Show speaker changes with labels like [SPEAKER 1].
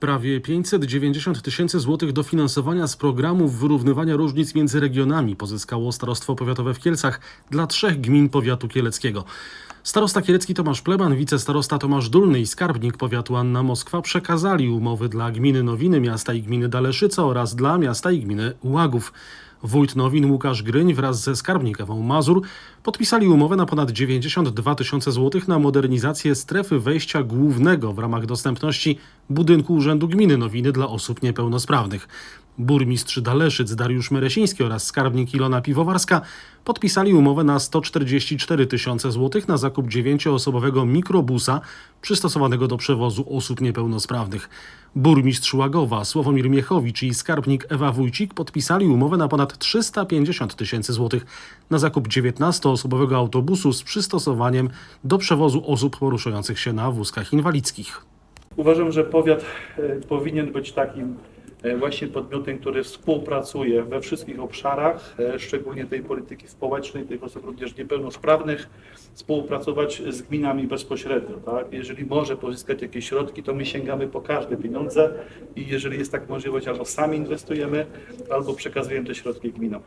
[SPEAKER 1] Prawie 590 tysięcy złotych dofinansowania z programów wyrównywania różnic między regionami pozyskało Starostwo Powiatowe w Kielcach dla trzech gmin powiatu kieleckiego. Starosta kielecki Tomasz Pleban, wicestarosta Tomasz Dulny i skarbnik powiatu Anna Moskwa przekazali umowy dla gminy Nowiny, miasta i gminy Daleszyca oraz dla miasta i gminy Łagów. Wójt Nowin Łukasz Gryń wraz ze skarbnik Ewą Mazur podpisali umowę na ponad 92 tysiące złotych na modernizację strefy wejścia głównego w ramach dostępności budynku Urzędu Gminy Nowiny dla osób niepełnosprawnych. Burmistrz Daleszyc Dariusz Meresiński oraz skarbnik Ilona Piwowarska podpisali umowę na 144 tysiące złotych na zakup dziewięcioosobowego mikrobusa przystosowanego do przewozu osób niepełnosprawnych. Burmistrz Łagowa Sławomir Miechowicz i skarbnik Ewa Wójcik podpisali umowę na ponad 350 tysięcy złotych na zakup 19-osobowego autobusu z przystosowaniem do przewozu osób poruszających się na wózkach inwalidzkich.
[SPEAKER 2] Uważam, że powiat e, powinien być takim właśnie podmiotem, który współpracuje we wszystkich obszarach, e, szczególnie tej polityki społecznej, tych osób również niepełnosprawnych, współpracować z gminami bezpośrednio. Tak? Jeżeli może pozyskać jakieś środki, to my sięgamy po każde pieniądze i jeżeli jest tak możliwość, albo sami inwestujemy, albo przekazujemy te środki gminom.